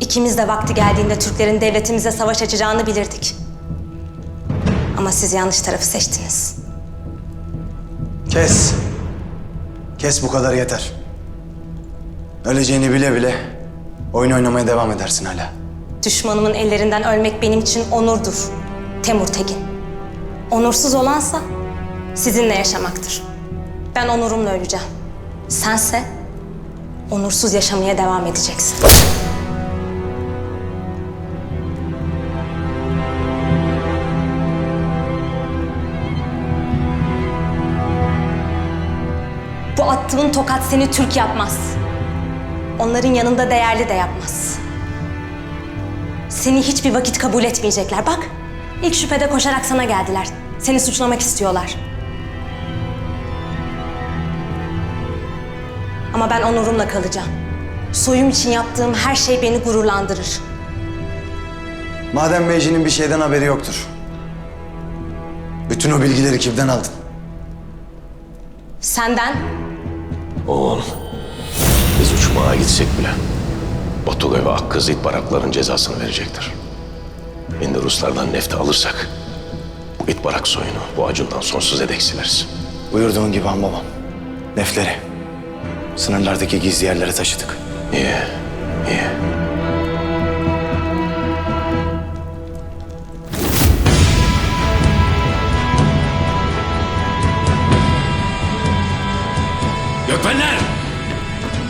İkimiz de vakti geldiğinde Türklerin devletimize savaş açacağını bilirdik. Ama siz yanlış tarafı seçtiniz. Kes. Kes bu kadar yeter. Öleceğini bile bile oyun oynamaya devam edersin hala. Düşmanımın ellerinden ölmek benim için onurdur. Temur Tekin. Onursuz olansa sizinle yaşamaktır. Ben onurumla öleceğim. Sense onursuz yaşamaya devam edeceksin. Attığın tokat seni Türk yapmaz. Onların yanında değerli de yapmaz. Seni hiçbir vakit kabul etmeyecekler. Bak, ilk şüphede koşarak sana geldiler. Seni suçlamak istiyorlar. Ama ben onurumla kalacağım. Soyum için yaptığım her şey beni gururlandırır. Madem Meyci'nin bir şeyden haberi yoktur. Bütün o bilgileri kimden aldın? Senden Oğlum, biz uçmaya gitsek bile Batuga ve Akkız it barakların cezasını verecektir. Şimdi Ruslardan nefti alırsak bu it barak soyunu bu acundan sonsuz edek sileriz. Buyurduğun gibi han babam. Nefleri. Sınırlardaki gizli yerlere taşıdık. İyi, iyi.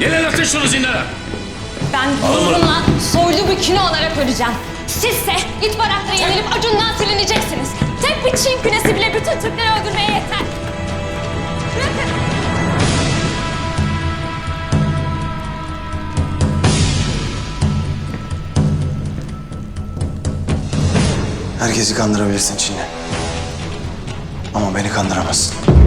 Gelin atın şunu zindana! ben gururumla soylu bir kino olarak öleceğim. Sizse it barakla yenilip acundan silineceksiniz. Tek bir Çin künesi bile bütün Türkleri öldürmeye yeter. Bırakın. Herkesi kandırabilirsin Çin'le. Ama beni kandıramazsın.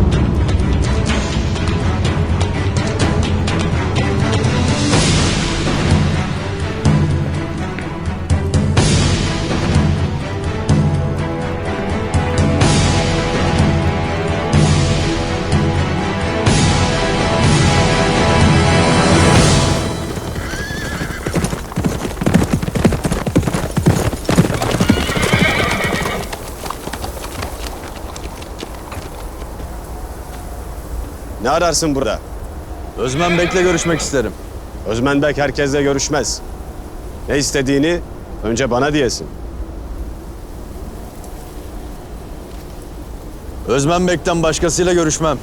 Ararsın burada? Özmen Bek'le görüşmek isterim. Özmen Bek herkesle görüşmez. Ne istediğini önce bana diyesin. Özmen Bek'ten başkasıyla görüşmem.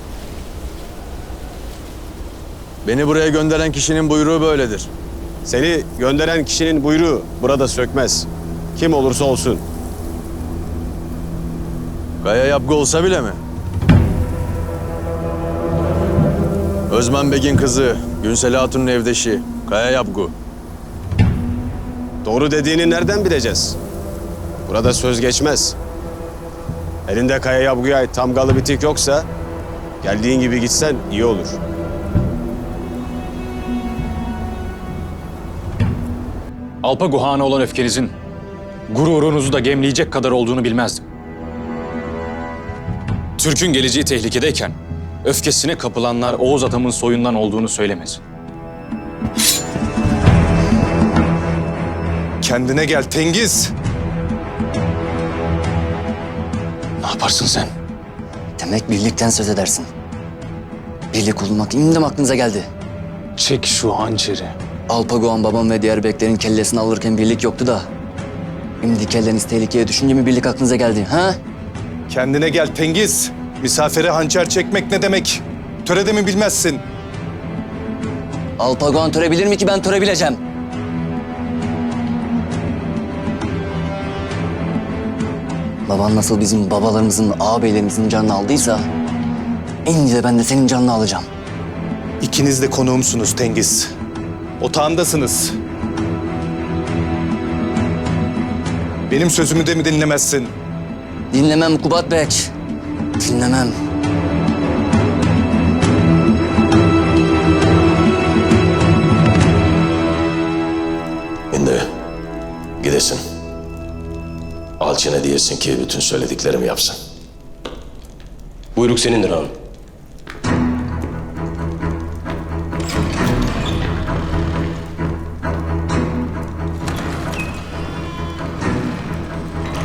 Beni buraya gönderen kişinin buyruğu böyledir. Seni gönderen kişinin buyruğu burada sökmez. Kim olursa olsun. Kaya yapgı olsa bile mi? Özmen Bek'in kızı, Günsel Hatun'un evdeşi, Kaya Yapgu. Doğru dediğini nereden bileceğiz? Burada söz geçmez. Elinde Kaya Yabgu'ya ait tamgalı bitik yoksa geldiğin gibi gitsen iyi olur. Alpago Han'a olan öfkenizin gururunuzu da gemleyecek kadar olduğunu bilmezdim. Türk'ün geleceği tehlikedeyken öfkesine kapılanlar Oğuz adamın soyundan olduğunu söylemesin. Kendine gel Tengiz. Ne yaparsın sen? Demek birlikten söz edersin. Birlik olmak indim aklınıza geldi. Çek şu hançeri. Alpagoğan babam ve diğer beklerin kellesini alırken birlik yoktu da. Şimdi kelleniz tehlikeye düşünce mi birlik aklınıza geldi ha? Kendine gel Tengiz. Misafire hançer çekmek ne demek? Törede mi bilmezsin? Alpagoğan törebilir mi ki ben törebileceğim? Baban nasıl bizim babalarımızın, ağabeylerimizin canını aldıysa... ...en de ben de senin canını alacağım. İkiniz de konuğumsunuz Tengiz. Otağındasınız. Benim sözümü de mi dinlemezsin? Dinlemem Kubat Bek. Dinlemem. Şimdi gidesin. Alçin'e diyesin ki bütün söylediklerimi yapsın. Buyruk senindir ağam.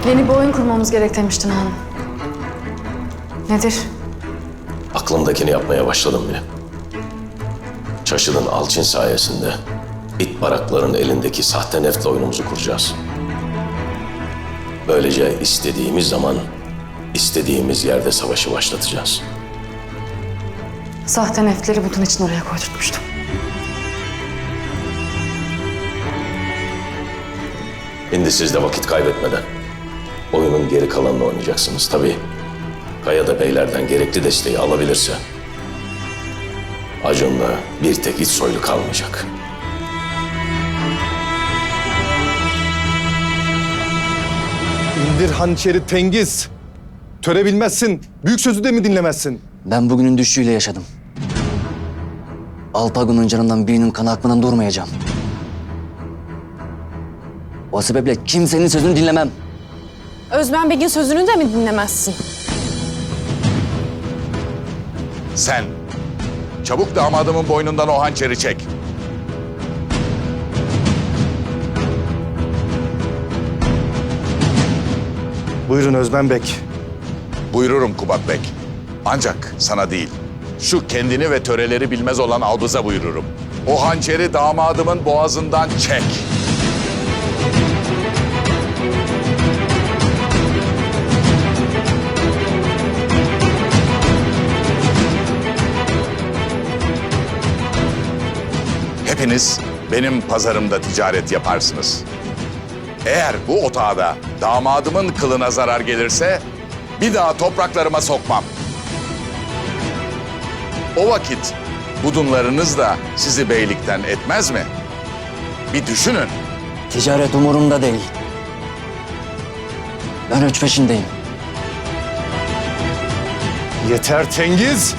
Yeni bir oyun kurmamız gerek demiştin hanım. Nedir? Aklımdakini yapmaya başladım bile. Çaşı'nın alçın sayesinde it barakların elindeki sahte neftle oyunumuzu kuracağız. Böylece istediğimiz zaman, istediğimiz yerde savaşı başlatacağız. Sahte neftleri bunun için oraya koydurtmuştum. Şimdi siz de vakit kaybetmeden oyunun geri kalanını oynayacaksınız. Tabii Kaya da beylerden gerekli desteği alabilirse Acun'la bir tek iç soylu kalmayacak. İndir hançeri Tengiz. Töre bilmezsin. Büyük sözü de mi dinlemezsin? Ben bugünün düşüşüyle yaşadım. Alpagun'un canından birinin kanı akmadan durmayacağım. O sebeple kimsenin sözünü dinlemem. Özben Bey'in sözünü de mi dinlemezsin? Sen. Çabuk damadımın boynundan o hançeri çek. Buyurun Özben Bek. Buyururum Kubat Bek. Ancak sana değil. Şu kendini ve töreleri bilmez olan Albız'a buyururum. O hançeri damadımın boğazından çek. Hepiniz benim pazarımda ticaret yaparsınız. Eğer bu otağda damadımın kılına zarar gelirse bir daha topraklarıma sokmam. O vakit budunlarınız da sizi beylikten etmez mi? Bir düşünün. Ticaret umurumda değil. Ben üç peşindeyim. Yeter Tengiz.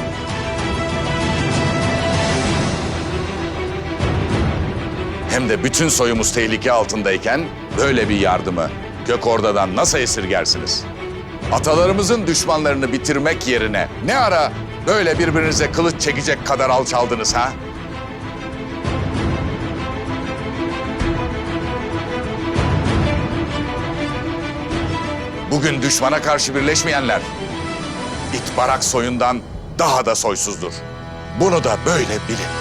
Hem de bütün soyumuz tehlike altındayken böyle bir yardımı gök ordadan nasıl esirgersiniz? Atalarımızın düşmanlarını bitirmek yerine ne ara böyle birbirinize kılıç çekecek kadar alçaldınız ha? Bugün düşmana karşı birleşmeyenler it barak soyundan daha da soysuzdur. Bunu da böyle bilin.